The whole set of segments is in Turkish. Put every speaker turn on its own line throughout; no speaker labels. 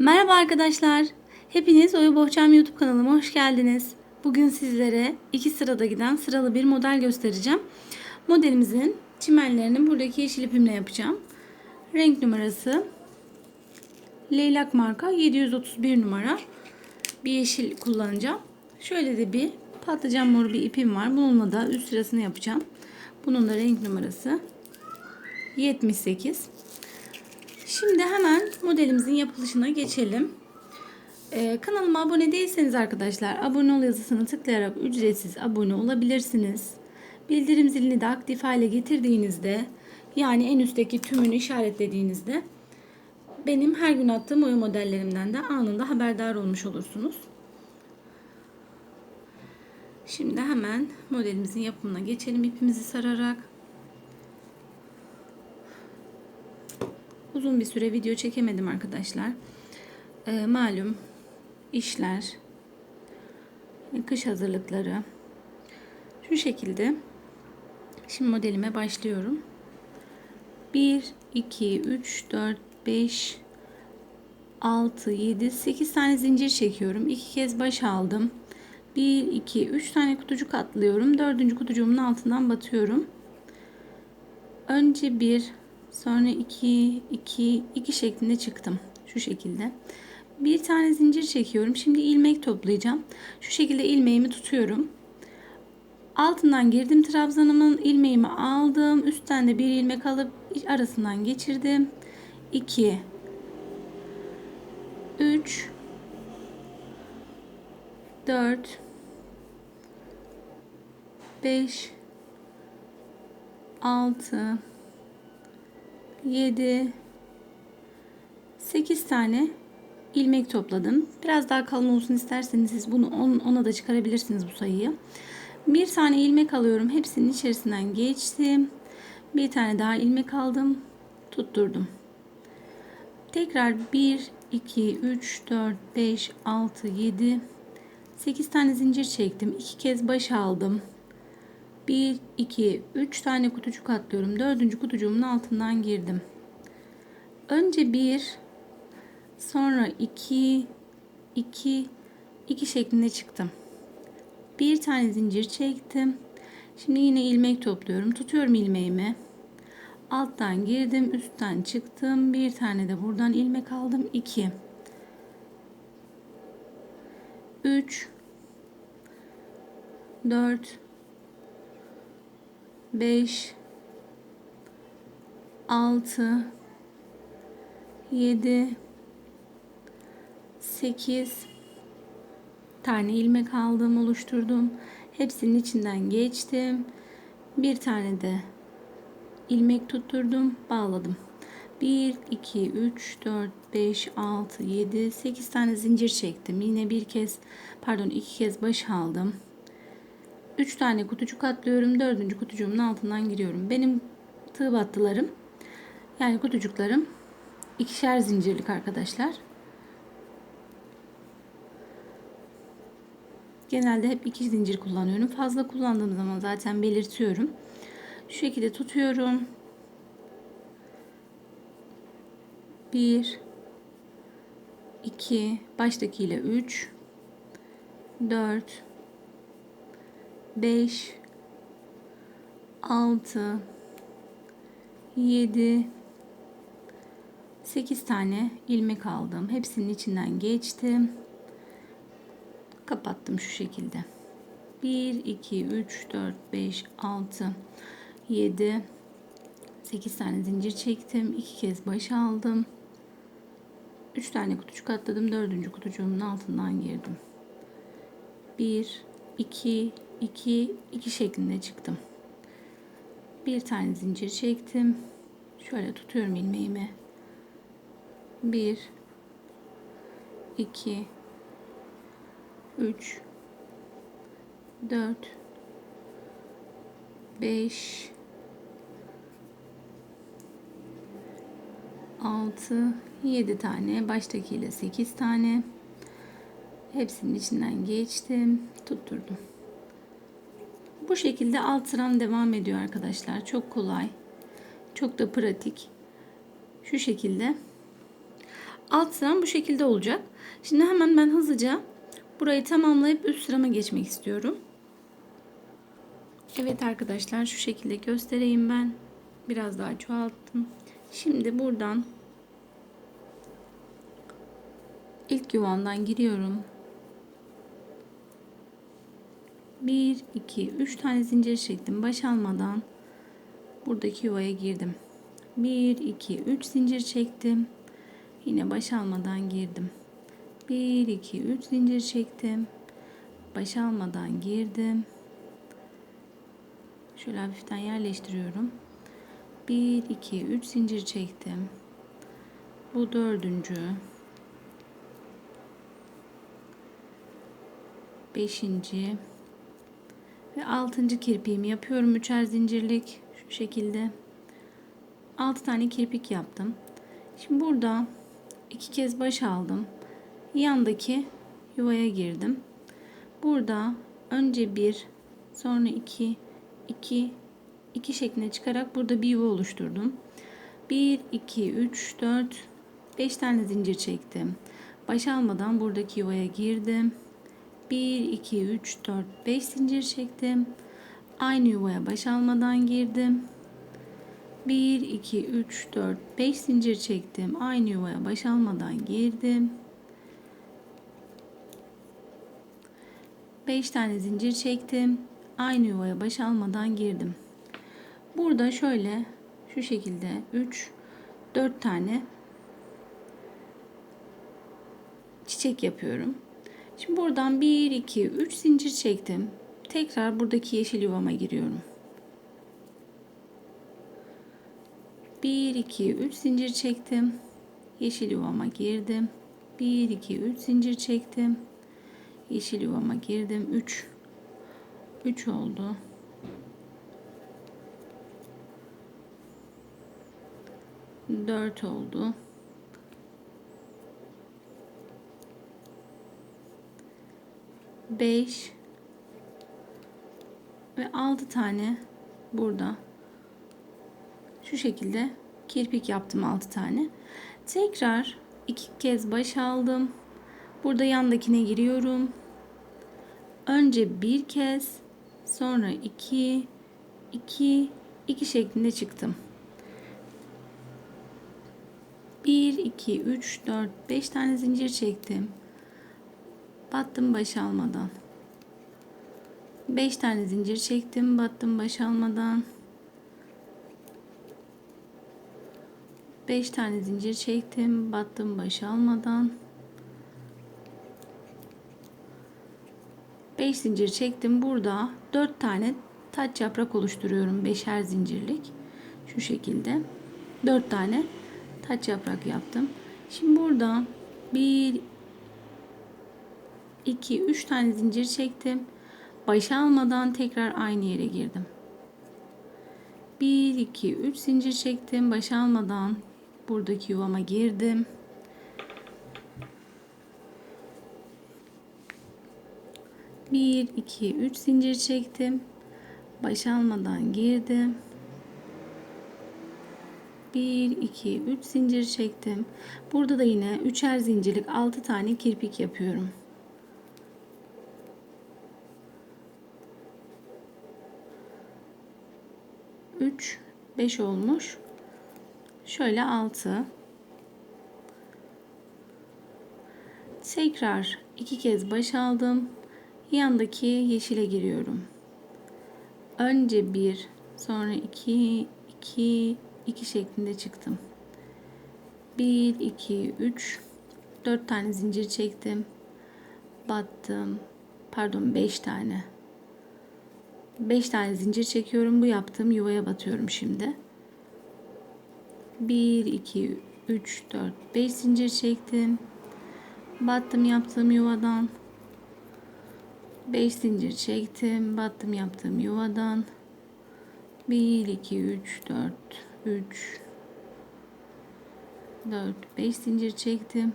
Merhaba arkadaşlar. Hepiniz Oyu Bohçam YouTube kanalıma hoş geldiniz. Bugün sizlere iki sırada giden sıralı bir model göstereceğim. Modelimizin çimenlerini buradaki yeşil ipimle yapacağım. Renk numarası Leylak marka 731 numara. Bir yeşil kullanacağım. Şöyle de bir patlıcan moru bir ipim var. Bununla da üst sırasını yapacağım. Bunun da renk numarası 78. Şimdi hemen modelimizin yapılışına geçelim. Ee, kanalıma abone değilseniz arkadaşlar abone ol yazısını tıklayarak ücretsiz abone olabilirsiniz. Bildirim zilini de aktif hale getirdiğinizde yani en üstteki tümünü işaretlediğinizde benim her gün attığım oyun modellerimden de anında haberdar olmuş olursunuz. Şimdi hemen modelimizin yapımına geçelim ipimizi sararak. Uzun bir süre video çekemedim arkadaşlar. Ee, malum işler, kış hazırlıkları. Şu şekilde. Şimdi modelime başlıyorum. 1, 2, 3, 4, 5, 6, 7, 8 tane zincir çekiyorum. 2 kez baş aldım. 1, 2, 3 tane kutucuk atlıyorum. Dördüncü kutucuğumun altından batıyorum. Önce bir, Sonra 2 2 2 şeklinde çıktım. Şu şekilde. Bir tane zincir çekiyorum. Şimdi ilmek toplayacağım. Şu şekilde ilmeğimi tutuyorum. Altından girdim trabzanımın ilmeğimi aldım. Üstten de bir ilmek alıp arasından geçirdim. 2 3 4 5 6 7 8 tane ilmek topladım. Biraz daha kalın olsun isterseniz siz bunu 10 ona da çıkarabilirsiniz bu sayıyı. Bir tane ilmek alıyorum. Hepsinin içerisinden geçtim. Bir tane daha ilmek aldım. Tutturdum. Tekrar 1 2 3 4 5 6 7 8 tane zincir çektim. 2 kez baş aldım. 1, 2, 3 tane kutucuk atlıyorum. Dördüncü kutucuğumun altından girdim. Önce 1, sonra 2, 2, 2 şeklinde çıktım. Bir tane zincir çektim. Şimdi yine ilmek topluyorum. Tutuyorum ilmeğimi. Alttan girdim, üstten çıktım. Bir tane de buradan ilmek aldım. 2 3 4 5 6 7 8 tane ilmek aldım, oluşturdum. Hepsinin içinden geçtim. Bir tane de ilmek tutturdum, bağladım. 1 2 3 4 5 6 7 8 tane zincir çektim. Yine bir kez pardon iki kez baş aldım. 3 tane kutucuk atlıyorum. 4. kutucuğumun altından giriyorum. Benim tığ battılarım yani kutucuklarım ikişer zincirlik arkadaşlar. Genelde hep iki zincir kullanıyorum. Fazla kullandığım zaman zaten belirtiyorum. Şu şekilde tutuyorum. 1 2 baştakiyle 3 4 5 6 7 8 tane ilmek aldım. Hepsinin içinden geçtim. Kapattım şu şekilde. 1 2 3 4 5 6 7 8 tane zincir çektim. 2 kez baş aldım. 3 tane kutucuk atladım. 4. kutucuğumun altından girdim. 1 2 2 2 şeklinde çıktım. Bir tane zincir çektim. Şöyle tutuyorum ilmeğimi. 1 2 3 4 5 6 7 tane baştakiyle 8 tane hepsinin içinden geçtim tutturdum bu şekilde alt sıram devam ediyor arkadaşlar. Çok kolay. Çok da pratik. Şu şekilde. Alt sıram bu şekilde olacak. Şimdi hemen ben hızlıca burayı tamamlayıp üst sırama geçmek istiyorum. Evet arkadaşlar şu şekilde göstereyim ben. Biraz daha çoğalttım. Şimdi buradan ilk yuvamdan giriyorum. 1 2 3 tane zincir çektim baş almadan buradaki yuvaya girdim. 1 2 3 zincir çektim. Yine baş almadan girdim. 1 2 3 zincir çektim. Baş almadan girdim. Şöyle hafiften yerleştiriyorum. 1 2 3 zincir çektim. Bu dördüncü. Beşinci ve altıncı kirpiğimi yapıyorum üçer zincirlik şu şekilde. 6 tane kirpik yaptım. Şimdi burada iki kez baş aldım. Yandaki yuvaya girdim. Burada önce bir, sonra iki, iki, iki şeklinde çıkarak burada bir yuva oluşturdum. 1, 2, 3, 4, 5 tane zincir çektim. Baş almadan buradaki yuvaya girdim. 1, 2, 3, 4, 5 zincir çektim. Aynı yuvaya baş almadan girdim. 1, 2, 3, 4, 5 zincir çektim. Aynı yuvaya baş almadan girdim. 5 tane zincir çektim. Aynı yuvaya baş almadan girdim. Burada şöyle şu şekilde 3 4 tane çiçek yapıyorum. Şimdi buradan 1 2 3 zincir çektim. Tekrar buradaki yeşil yuvama giriyorum. 1 2 3 zincir çektim. Yeşil yuvama girdim. 1 2 3 zincir çektim. Yeşil yuvama girdim. 3 3 oldu. Dört oldu. Beş ve altı tane burada şu şekilde kirpik yaptım 6 tane. Tekrar iki kez baş aldım. Burada yandakine giriyorum. Önce bir kez, sonra iki, iki, iki şeklinde çıktım. 1, 2, 3, 4, 5 tane zincir çektim. Battım baş almadan. 5 tane zincir çektim. Battım baş almadan. 5 tane zincir çektim. Battım baş almadan. 5 zincir çektim. Burada 4 tane taç yaprak oluşturuyorum. Beşer zincirlik. Şu şekilde. 4 tane taç yaprak yaptım. Şimdi burada 1 2 3 tane zincir çektim. Baş almadan tekrar aynı yere girdim. 1 2 3 zincir çektim. Baş almadan buradaki yuvama girdim. Bir, iki, üç zincir çektim. Baş almadan girdim. 1 2 3 zincir çektim. Burada da yine üçer zincirlik 6 tane kirpik yapıyorum. Üç, beş olmuş. Şöyle 6. Tekrar iki kez baş aldım. Yandaki yeşile giriyorum. Önce bir, sonra iki, iki, 2 şeklinde çıktım. 1 2 3 4 tane zincir çektim. Battım. Pardon 5 tane. 5 tane zincir çekiyorum. Bu yaptığım yuvaya batıyorum şimdi. 1 2 3 4 5 zincir çektim. Battım yaptığım yuvadan. 5 zincir çektim. Battım yaptığım yuvadan. 1 2 3 4 3 4 5 zincir çektim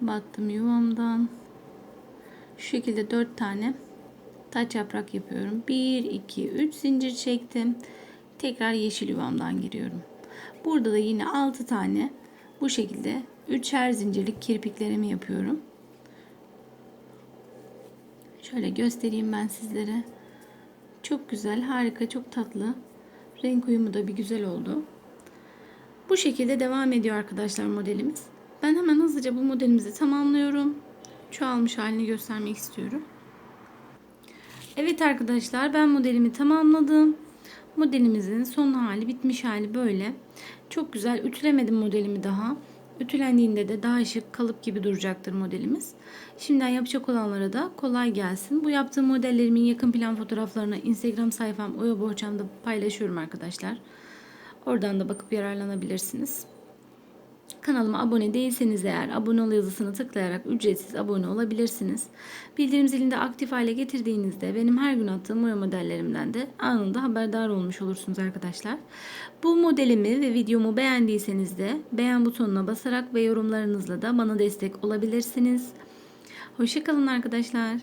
battım yuvamdan şu şekilde 4 tane taç yaprak yapıyorum 1 2 3 zincir çektim tekrar yeşil yuvamdan giriyorum burada da yine 6 tane bu şekilde üçer zincirlik kirpiklerimi yapıyorum. Şöyle göstereyim ben sizlere. Çok güzel, harika, çok tatlı. Renk uyumu da bir güzel oldu. Bu şekilde devam ediyor arkadaşlar modelimiz. Ben hemen hızlıca bu modelimizi tamamlıyorum. Çoğalmış halini göstermek istiyorum. Evet arkadaşlar ben modelimi tamamladım. Modelimizin son hali bitmiş hali böyle. Çok güzel ütülemedim modelimi daha. Ütülendiğinde de daha şık kalıp gibi duracaktır modelimiz. Şimdiden yapacak olanlara da kolay gelsin. Bu yaptığım modellerimin yakın plan fotoğraflarını Instagram sayfam Oya Bohçam'da paylaşıyorum arkadaşlar. Oradan da bakıp yararlanabilirsiniz. Kanalıma abone değilseniz eğer abone ol yazısını tıklayarak ücretsiz abone olabilirsiniz. Bildirim zilini de aktif hale getirdiğinizde benim her gün attığım boya modellerimden de anında haberdar olmuş olursunuz arkadaşlar. Bu modelimi ve videomu beğendiyseniz de beğen butonuna basarak ve yorumlarınızla da bana destek olabilirsiniz. Hoşçakalın arkadaşlar.